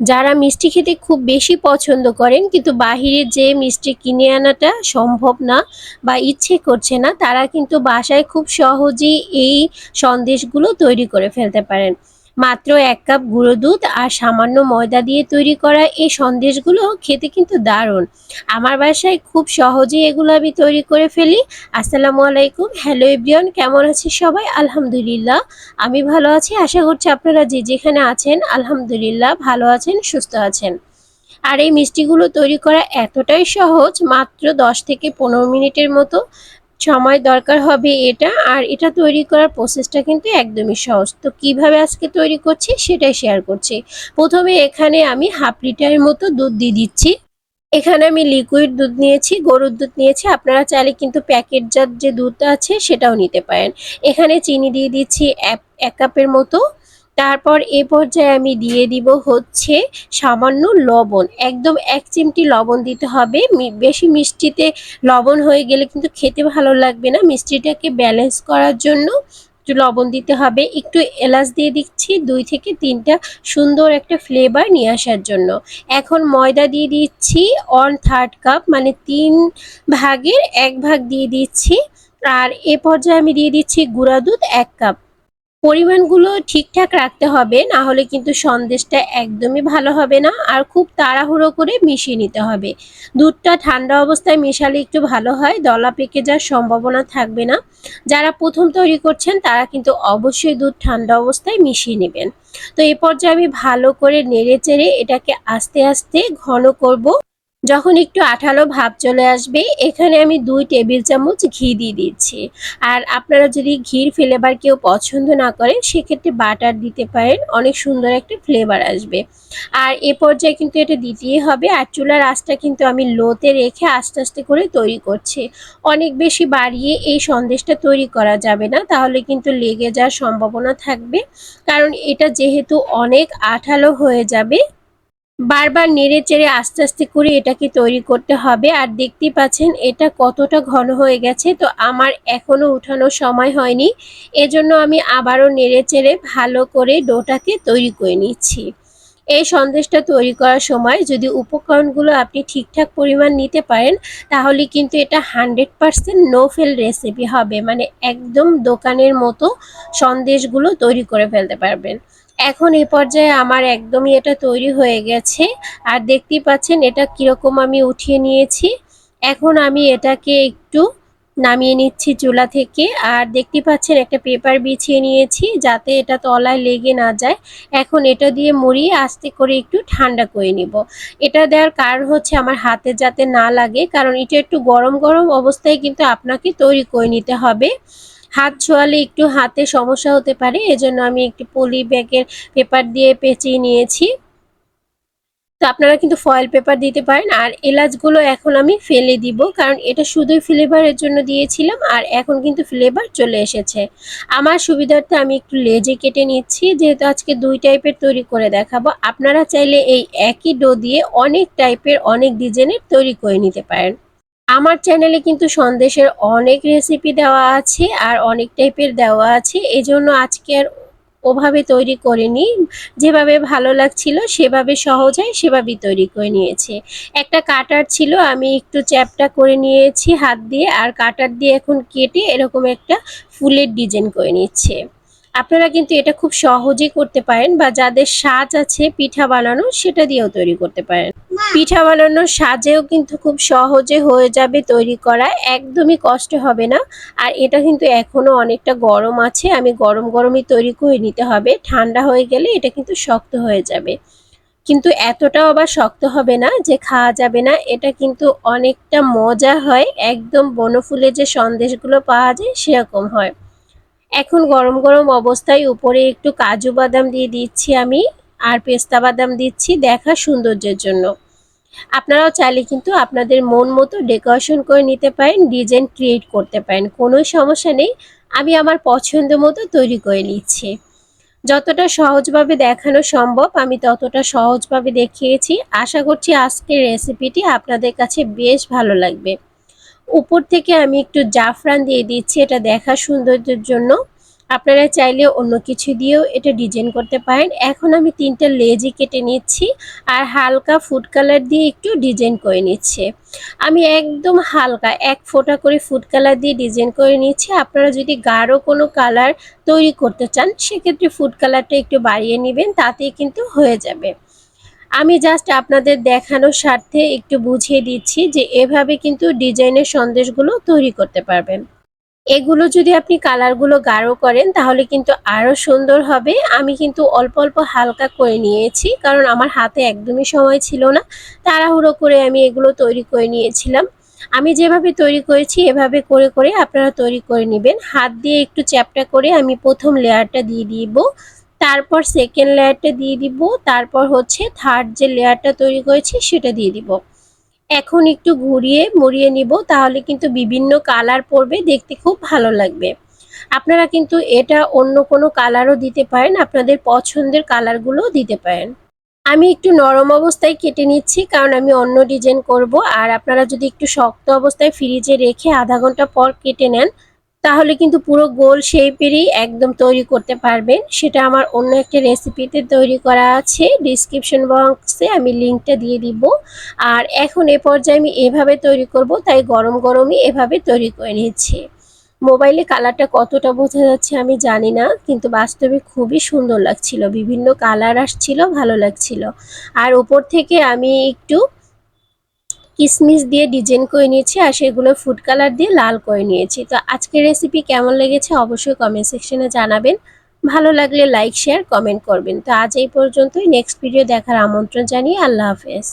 যারা মিষ্টি খেতে খুব বেশি পছন্দ করেন, কিন্তু বাহিরে যে মিষ্টি কিনে আনাটা সম্ভব না বা ইচ্ছে করছে না, তারা কিন্তু বাসায় খুব সহজেই এই সন্দেশগুলো তৈরি করে ফেলতে পারেন। মাত্র এক কাপ গুঁড়ো দুধ আর সামান্য ময়দা দিয়ে তৈরি করা এই সন্দেশগুলো খেতে কিন্তু দারুণ। আমার বাসায় খুব সহজেই এগুলো আমি তৈরি করে ফেলি। আসসালামু আলাইকুম। হ্যালো এভরিওয়ান, কেমন আছে সবাই? আলহামদুলিল্লাহ, আমি ভালো আছি। আশা করছি আপনারা যে যেখানে আছেন, আলহামদুলিল্লাহ ভালো আছেন, সুস্থ আছেন। আর এই মিষ্টিগুলো তৈরি করা এতটাই সহজ, মাত্র দশ থেকে পনেরো মিনিটের মতো। সময় দরকার হবে এটা, আর এটা তৈরি করার প্রসেসটা কিন্তু একদমই সহজ। তো কীভাবে আজকে তৈরি করছি সেটাই শেয়ার করছি। প্রথমে এখানে আমি হাফ লিটারের মতো দুধ দিয়ে দিচ্ছি। এখানে আমি লিকুইড দুধ নিয়েছি, গরুর দুধ নিয়েছি। আপনারা চাইলে কিন্তু প্যাকেটজাত যে দুধটা আছে সেটাও নিতে পারেন। এখানে চিনি দিয়ে দিচ্ছি এক কাপের মতো। তারপর এ পর্যায়ে আমি দিয়ে দিব হচ্ছে সামান্য লবণ। একদম এক চিমটি লবণ দিতে হবে। বেশি মিষ্টিতে লবণ হয়ে গেলে কিন্তু খেতে ভালো লাগবে না। মিষ্টিটাকে ব্যালেন্স করার জন্য একটু লবণ দিতে হবে। একটু এলাচ দিয়ে দিচ্ছি দুই থেকে তিনটা সুন্দর একটা ফ্লেভার নিয়ে আসার জন্য। এখন ময়দা দিয়ে দিচ্ছি অন থার্ড কাপ মানে তিন ভাগের এক ভাগ দিয়ে দিচ্ছি। আর এ পর্যায়ে আমি দিয়ে দিচ্ছি গুঁড়া দুধ এক কাপ পরিমাণগুলো ঠিকঠাক রাখতে হবে, না হলে কিন্তু সন্দেশটা একদমই ভালো হবে না। আর খুব তাড়াহুড়ো করে মিশিয়ে নিতে হবে। দুধটা ঠান্ডা অবস্থায় মেশালে একটু ভালো হয়, দলা পেকে যাওয়ার সম্ভাবনা থাকবে না। যারা প্রথম তৈরি করছেন, তারা কিন্তু অবশ্যই দুধ ঠান্ডা অবস্থায় মিশিয়ে নেবেন। তো এ পর্যায়ে আমি ভালো করে নেড়ে চেড়ে এটাকে আস্তে আস্তে ঘন করব। যখন একটু আঠালো ভাব চলে আসবে, এখানে আমি দুই টেবিল চামচ ঘি দিয়ে দিচ্ছি। আর আপনারা যদি ঘির ফ্লেভার কেউ পছন্দ না করেন সেক্ষেত্রে বাটার দিতে পারেন, অনেক সুন্দর একটা ফ্লেভার আসবে। আর এ পর্যায়ে কিন্তু এটা দিতেই হবে, আর চুলার আঁচটা কিন্তু আমি লোতে রেখে আস্তে আস্তে করে তৈরি করছি। অনেক বেশি বাড়িয়ে এই সন্দেশটা তৈরি করা যাবে না, তাহলে কিন্তু লেগে যাওয়ার সম্ভাবনা থাকবে। কারণ এটা যেহেতু অনেক আঠালো হয়ে যাবে বারবার নেড়ে চেড়ে আস্তে আস্তে করে এটাকে তৈরি করতে হবে। আর দেখতেই পাচ্ছেন, এটা কতটা ঘন হয়ে গেছে। তো আমার এখনও উঠানোর সময় হয়নি। এজন্য আমি আবারও নেড়ে চেড়ে ভালো করে ডোটাকে তৈরি করে নিচ্ছি। এই সন্দেশটা তৈরি করার সময় যদি উপকরণগুলো আপনি ঠিকঠাক পরিমাণ নিতে পারেন, তাহলে কিন্তু এটা hundred percent no fail recipe হবে। মানে একদম দোকানের মতো সন্দেশগুলো তৈরি করে ফেলতে পারবেন। এখন এই পর্যায়ে আমার একদমই এটা তৈরি হয়ে গেছে। আর দেখতেই পাচ্ছেন এটা কীরকম আমি উঠিয়ে নিয়েছি। এখন আমি এটাকে একটু নামিয়ে নিচ্ছি চুলা থেকে। আর দেখতে পাচ্ছেন একটা পেপার বিছিয়ে নিয়েছি যাতে এটা তলায় লেগে না যায়। এখন এটা দিয়ে মুড়িয়ে আস্তে করে একটু ঠান্ডা করে নিব। এটা দেওয়ার কারণ হচ্ছে আমার হাতে যাতে না লাগে, কারণ এটা একটু গরম গরম অবস্থায় কিন্তু আপনাকে তৈরি করে নিতে হবে। হাত ছোঁয়ালে একটু হাতে সমস্যা হতে পারে, এজন্য আমি একটি পলি ব্যাগের পেপার দিয়ে পেঁচিয়ে নিয়েছি। তো আপনারা কিন্তু ফয়েল পেপার দিতে পারেন, আর এলাচগুলো এখন আমি ফেলে দিব, কারণ এটা শুধুই ফ্লেভারের জন্য দিয়েছিলাম, আর এখন কিন্তু ফ্লেভার চলে এসেছে। আমার সুবিধার্থে আমি একটু লেজে কেটে নিচ্ছি, যেহেতু আজকে দুই টাইপের তৈরি করে দেখাবো। আপনারা চাইলে এই একই ডো দিয়ে অনেক টাইপের অনেক ডিজাইনের তৈরি করে নিতে পারেন। আমার চ্যানেলে কিন্তু সন্দেশের অনেক রেসিপি দেওয়া আছে আর অনেক টাইপের দেওয়া আছে। এজন্য আজকে আর ওভাবে তৈরি করিনি। যেভাবে ভালো লাগছিল সেভাবে সহজ হয় সেভাবেই তৈরি করে নিয়েছি। একটা কাটার ছিল, আমি একটু চ্যাপটা করে নিয়েছি হাত দিয়ে, আর কাটার দিয়ে এখন কেটে এরকম একটা ফুলের ডিজাইন করে নিচ্ছে। আপনারা কিন্তু এটা খুব সহজেই করতে পারেন বা যাদের সাজ আছে পিঠা বানানো সেটা দিয়েও তৈরি করতে পারেন। পিঠা বানানোর সাজেও কিন্তু খুব সহজে হয়ে যাবে তৈরি করা একদমই কষ্ট হবে না। আর এটা কিন্তু এখনও অনেকটা গরম আছে আমি গরম গরমই তৈরি করে নিতে হবে। ঠান্ডা হয়ে গেলে এটা কিন্তু শক্ত হয়ে যাবে। কিন্তু এতটাও আবার শক্ত হবে না যে খাওয়া যাবে না এটা কিন্তু অনেকটা মজা হয়। একদম বনফুলে যে সন্দেশগুলো পাওয়া যায় সেরকম হয়। এখন গরম গরম অবস্থায় উপরে একটু কাজু বাদাম দিয়ে দিচ্ছি আমি আর পেস্তা বাদাম দিচ্ছি দেখা সৌন্দর্যের জন্য। আপনারাও চাইলে কিন্তু আপনাদের মন মতো ডেকোরেশন করে নিতে পারেন, ডিজাইন ক্রিয়েট করতে পারেন, কোনো সমস্যা নেই। আমি আমার পছন্দ মতো তৈরি করে নিচ্ছি। যতটা সহজভাবে দেখানো সম্ভব, আমি ততটা সহজভাবে দেখিয়েছি। আশা করছি আজকের রেসিপিটি আপনাদের কাছে বেশ ভালো লাগবে। উপর থেকে আমি একটু জাফরান দিয়ে দিচ্ছি এটা দেখা সৌন্দর্যের জন্য। আপনারা চাইলে অন্য কিছু দিয়েও এটা ডিজাইন করতে পারেন। এখন আমি তিনটা লেজি কেটে নিচ্ছি আর হালকা ফুড কালার দিয়ে একটু ডিজাইন করে নিচ্ছি। আমি একদম হালকা এক ফোঁটা করে ফুড কালার দিয়ে ডিজাইন করে নিচ্ছি। আপনারা যদি গাঢ় কোনো কালার তৈরি করতে চান, সেক্ষেত্রে ফুড কালারটা একটু বাড়িয়ে নেবেন, তাতেই কিন্তু হয়ে যাবে। আমি জাস্ট আপনাদের দেখানোর স্বার্থে একটু বুঝিয়ে দিচ্ছি যে এভাবে কিন্তু ডিজাইনের সন্দেশগুলো তৈরি করতে পারবেন। এগুলো যদি আপনি কালারগুলো গাঢ় করেন, তাহলে কিন্তু আরও সুন্দর হবে। আমি কিন্তু অল্প অল্প হালকা করে নিয়েছি, কারণ আমার হাতে একদমই সময় ছিল না। তাড়াহুড়ো করে আমি এগুলো তৈরি করে নিয়েছিলাম। আমি যেভাবে তৈরি করেছি, এভাবে করে করে আপনারা তৈরি করে নেবেন। হাত দিয়ে একটু চ্যাপটা করে আমি প্রথম লেয়ারটা দিয়ে দিব। তারপর সেকেন্ড লেয়ারটা দিয়ে দিব, তারপর হচ্ছে থার্ড যে লেয়ারটা তৈরি করেছি সেটা দিয়ে দিব। এখন একটু ঘুরিয়ে মুড়িয়ে নিব, তাহলে কিন্তু বিভিন্ন কালার পড়বে, দেখতে খুব ভালো লাগবে। আপনারা কিন্তু এটা অন্য কোনো কালারও দিতে পারেন, আপনাদের পছন্দের কালারগুলো দিতে পারেন। আমি একটু নরম অবস্থায় কেটে নিচ্ছি, কারণ আমি অন্য ডিজাইন করব, আর আপনারা যদি একটু শক্ত অবস্থায় ফ্রিজে রেখে আধা ঘণ্টা পর কেটে নেন তাহলে কিন্তু পুরো গোল শেপেরই একদম তৈরি করতে পারবেন। সেটা আমার অন্য একটা রেসিপিতে তৈরি করা আছে। ডিসক্রিপশন বক্সে আমি লিঙ্কটা দিয়ে দিব। আর এখন এ পর্যায়ে আমি এভাবে তৈরি করব, তাই গরম গরমই এভাবে তৈরি করে নিচ্ছি মোবাইলে কালারটা কতটা বোঝা যাচ্ছে আমি জানি না, কিন্তু বাস্তবে খুবই সুন্দর লাগছিল। বিভিন্ন কালার আসছিল, ভালো লাগছিল। আর উপর থেকে আমি একটু কিসমিস দিয়ে ডিজাইন করে নিয়েছি আর সেগুলো ফুড কালার দিয়ে লাল করে নিয়েছি। তো আজকের রেসিপি কেমন লেগেছে অবশ্যই কমেন্ট সেকশনে জানাবেন। ভালো লাগলে লাইক শেয়ার কমেন্ট করবেন। তো আজ এই পর্যন্তই। নেক্সট ভিডিও দেখার আমন্ত্রণ জানিয়ে আল্লাহ হাফেজ।